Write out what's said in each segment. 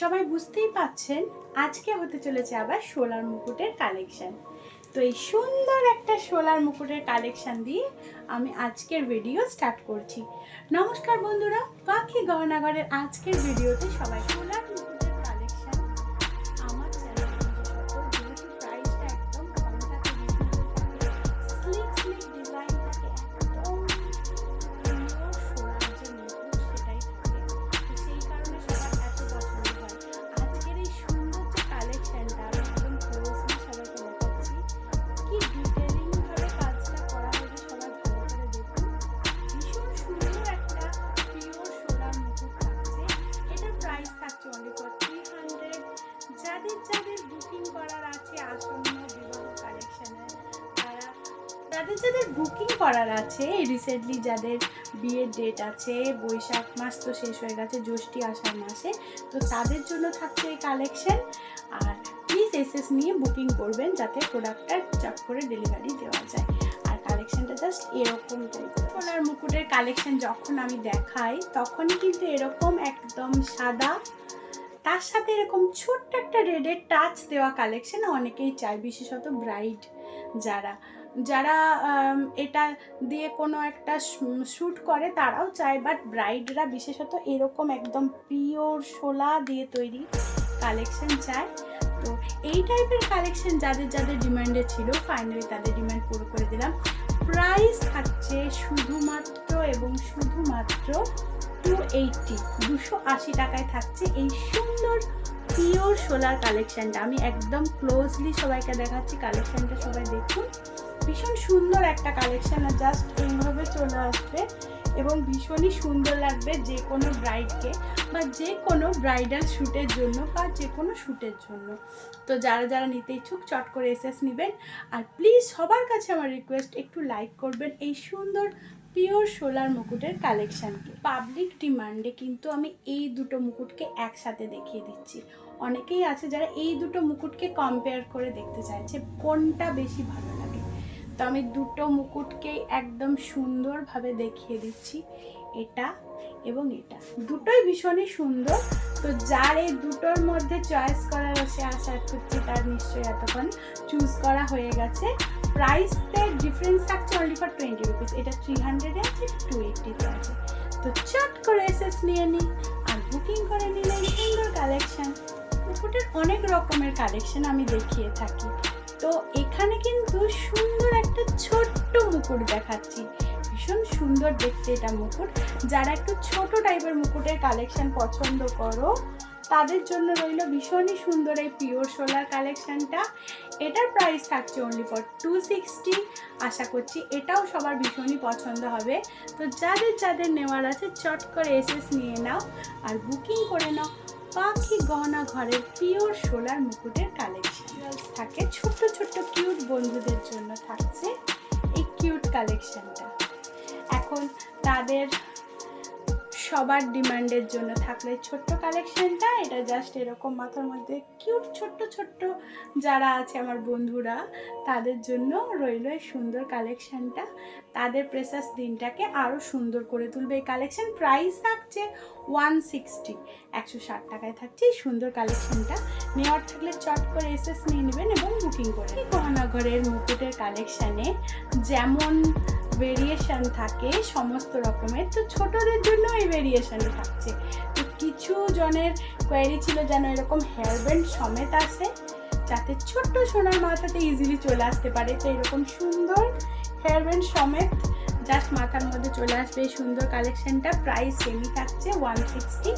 সবাই বুঝতেই পাচ্ছেন, আজকে হতে চলেছে আবার সোলার মুকুটের কালেকশান তো এই সুন্দর একটা সোলার মুকুটের কালেকশান দিয়ে আমি আজকের ভিডিও স্টার্ট করছি। নমস্কার বন্ধুরা, পাখি গহনাগরের আজকের ভিডিওতে সবাই সোলার মুকুটের থাকছে অনলি ফর থ্রি হান্ড্রেড যাদের যাদের বুকিং করার আছে আসন্ন বিবাহ কালেকশনের যাদের যাদের বুকিং করার আছে রিসেন্টলি যাদের বিয়ের ডেট আছে, বৈশাখ মাস তো শেষ হয়ে গেছে, জ্যৈষ্ঠী আষাঢ় মাসে, তো তাদের জন্য থাকছে এই কালেকশন আর প্লিজ এসএস নিয়ে বুকিং করবেন যাতে প্রোডাক্টটা চট করে ডেলিভারি দেওয়া যায়। আর কালেকশনটা জাস্ট এরকম মুকুটের কালেকশন যখন আমি দেখাই, তখন কিন্তু এরকম একদম সাদা, তার সাথে এরকম ছোট্ট একটা রেডের টাচ দেওয়া কালেকশন অনেকেই চায়, বিশেষত ব্রাইড যারা। যারা এটা দিয়ে কোনো একটা শ্যুট করে, তারাও চায় বাট ব্রাইডরা বিশেষত এরকম একদম পিওর শোলা দিয়ে তৈরি কালেকশন চায়। তো এই টাইপের কালেকশন যাদের যাদের ডিমান্ডে ছিল ফাইনালি তাদের ডিমান্ড পুরো করে দিলাম। প্রাইস থাকছে শুধুমাত্র এবং শুধুমাত্র টু এইটটি দুশো আশি টাকায় থাকছে এই সুন্দর পিওর সোলার কালেকশানটা আমি একদম ক্লোজলি সবাইকে দেখাচ্ছি কালেকশানটা সবাই দেখুন। ভীষণ সুন্দর একটা কালেকশান আর জাস্ট এইভাবে চলে আসবে। এবং ভীষণই সুন্দর লাগবে যে কোনো ব্রাইডকে বা যে কোনো ব্রাইডাল শ্যুটের জন্য বা যে কোনো শ্যুটের জন্য। তো যারা যারা নিতে ইচ্ছুক, চট করে এসএস নেবেন। আর প্লিজ সবার কাছে আমার রিকোয়েস্ট একটু লাইক করবেন এই সুন্দর পিওর সোলার মুকুটের কালেকশানকে পাবলিক ডিমান্ডে কিন্তু আমি এই দুটো মুকুটকে একসাথে দেখিয়ে দিচ্ছি। অনেকেই আছে যারা এই দুটো মুকুটকে কম্পেয়ার করে দেখতে চাইছে, কোনটা বেশি ভালো লাগে তো আমি দুটো মুকুটকেই একদম সুন্দরভাবে দেখিয়ে দিচ্ছি, এটা এবং এটা। দুটোই ভীষণই সুন্দর। তো যার এই দুটোর মধ্যে চয়েস করার সে আশা করছি তার নিশ্চয়ই এতক্ষণ চুজ করা হয়ে গেছে। প্রাইসের ডিফারেন্স থাকছে অনলি ফর টোয়েন্টি রুপিস এটা থ্রি হান্ড্রেডে আছে টু এইটিতে আছে। তো চট করে এসএস নিয়ে নিই আর বুকিং করে নিলে সুন্দর কালেকশান মুকুটের অনেক রকমের কালেকশন আমি দেখিয়ে থাকি। তো এখানে কিন্তু সুন্দর একটা ছোট্ট মুকুট দেখাচ্ছি। ভীষণ সুন্দর দেখতে এটা মুকুট। যারা একটু ছোট টাইপের মুকুটের কালেকশন পছন্দ করো, তাদের জন্য রইল ভীষণই সুন্দর এই পিওর সোলার কালেকশনটা এটার প্রাইস থাকছে অনলি ফর টু সিক্সটি আশা করছি এটাও সবার ভীষণই পছন্দ হবে। তো যাদের যাদের নেওয়ার আছে চট করে এসএস নিয়ে নাও। আর বুকিং করে নাও। পাখি গহনা ঘরের পিওর সোলার মুকুটের কালেকশন থাকে। ছোট্ট ছোট্ট কিউট বন্ধুদের জন্য থাকছে এই কিউট কালেকশনটা এখন তাদের সবার ডিমান্ডের জন্য থাকলে। ছোট্ট কালেকশনটা এটা জাস্ট এরকম মাথার মধ্যে কিউট ছোট্ট ছোট্ট যারা আছে আমার বন্ধুরা, তাদের জন্য রইল এই সুন্দর কালেকশানটা তাদের প্রেসাস দিনটাকে আরও সুন্দর করে তুলবে। এই কালেকশান প্রাইস থাকছে ওয়ান সিক্সটি একশো ষাট টাকায় থাকছে। এই সুন্দর কালেকশানটা নেওয়ার থাকলে চট করে এসএস নিয়ে নেবেন এবং বুকিং করে এই গহনাঘরের মুকুটের কালেকশানে যেমন ভেরিয়েশন থাকে সমস্ত রকমের। তো ছোটদের জন্য এই ভেরিয়েশন থাকছে। তো কিছু জনের কোয়ারি ছিল যেন এরকম হেয়ার ব্যান্ড সমেত আসে, যাতে ছোট্ট সোনার মাথাতে ইজিলি চলে আসতে পারে। তো এরকম সুন্দর হেয়ার ব্যান্ড সমেত জাস্ট মাথার মধ্যে চলে আসবে। এই সুন্দর কালেকশনটা প্রাইস সেমই থাকছে ওয়ান সিক্সটি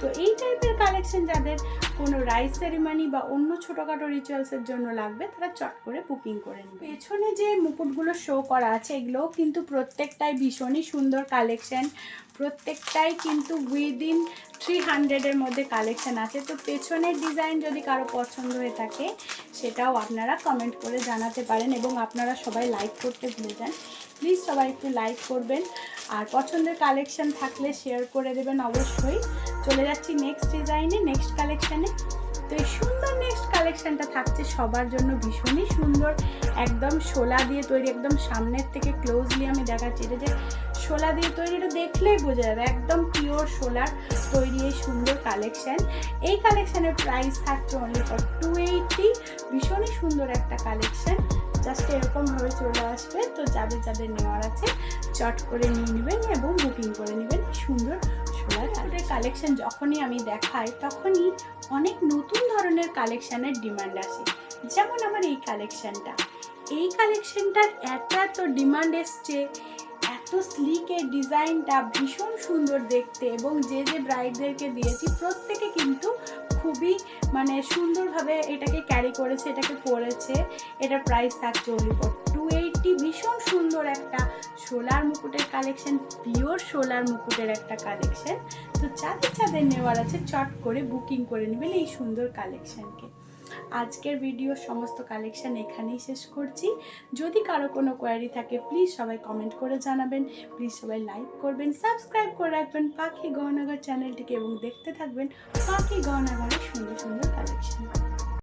তো এই টাইপের কালেকশন যাদের কোনো রাইস সেরিমানি বা অন্য ছোটোখাটো রিচুয়ালসের জন্য লাগবে, তারা চট করে বুকিং করে নেবে। পেছনে যে মুকুটগুলো শো করা আছে, এগুলোও কিন্তু প্রত্যেকটাই ভীষণই সুন্দর কালেকশন প্রত্যেকটাই কিন্তু উইদিন থ্রি হান্ড্রেডের মধ্যে কালেকশান আছে। তো পেছনের ডিজাইন যদি কারও পছন্দ হয়ে থাকে, সেটাও আপনারা কমেন্ট করে জানাতে পারেন এবং আপনারা সবাই লাইক করতে ভুলে যান। প্লিজ সবাই একটু লাইক করবেন। আর পছন্দের কালেকশান থাকলে শেয়ার করে দেবেন অবশ্যই। চলে যাচ্ছি নেক্সট ডিজাইনে নেক্সট কালেকশানে তো এই সুন্দর নেক্সট কালেকশানটা থাকছে সবার জন্য ভীষণই সুন্দর। একদম শোলা দিয়ে তৈরি, একদম সামনের থেকে ক্লোজলি আমি দেখাচ্ছি। এটা যে শোলা দিয়ে তৈরি, এটা দেখলেই বোঝা যাবে। একদম পিওর শোলার তৈরি এই সুন্দর কালেকশান এই কালেকশনের প্রাইস থাকছে অনলি ফর টু এইটি ভীষণই সুন্দর একটা কালেকশান জাস্ট এরকমভাবে চলে আসবে। তো যাদের যাদের নেওয়ার আছে, চট করে নিয়ে নেবেন এবং বুকিং করে নেবেন সুন্দর সোলার কালেকশন যখনই আমি দেখাই, তখনই অনেক নতুন ধরনের কালেকশানের ডিমান্ড আসে। যেমন আমার এই কালেকশানটা এই কালেকশনটার এত এত ডিমান্ড এসছে। এত স্লিকের ডিজাইনটা ভীষণ সুন্দর দেখতে এবং যে যে ব্রাইডদেরকে দিয়েছি, প্রত্যেকে কিন্তু খুবই মানে সুন্দরভাবে এটাকে ক্যারি করেছে, এটাকে পরেছে। এটার প্রাইস থাকছে অনলি টু এইটটি ভীষণ সুন্দর একটা সোলার মুকুটের কালেকশন পিওর সোলার মুকুটের একটা কালেকশন তো যাদের চাঁদের নেওয়ার আছে, চট করে বুকিং করে নেবেন এই সুন্দর কালেকশনকে আজকের ভিডিও সমস্ত কালেকশান এখানেই শেষ করছি। যদি কারও কোনো কোয়ারি থাকে প্লিজ সবাই কমেন্ট করে জানাবেন। প্লিজ সবাই লাইক করবেন সাবস্ক্রাইব করে রাখবেন। পাখি গহনাগর চ্যানেলটিকে এবং দেখতে থাকবেন পাখি গহনাগরের সুন্দর সুন্দর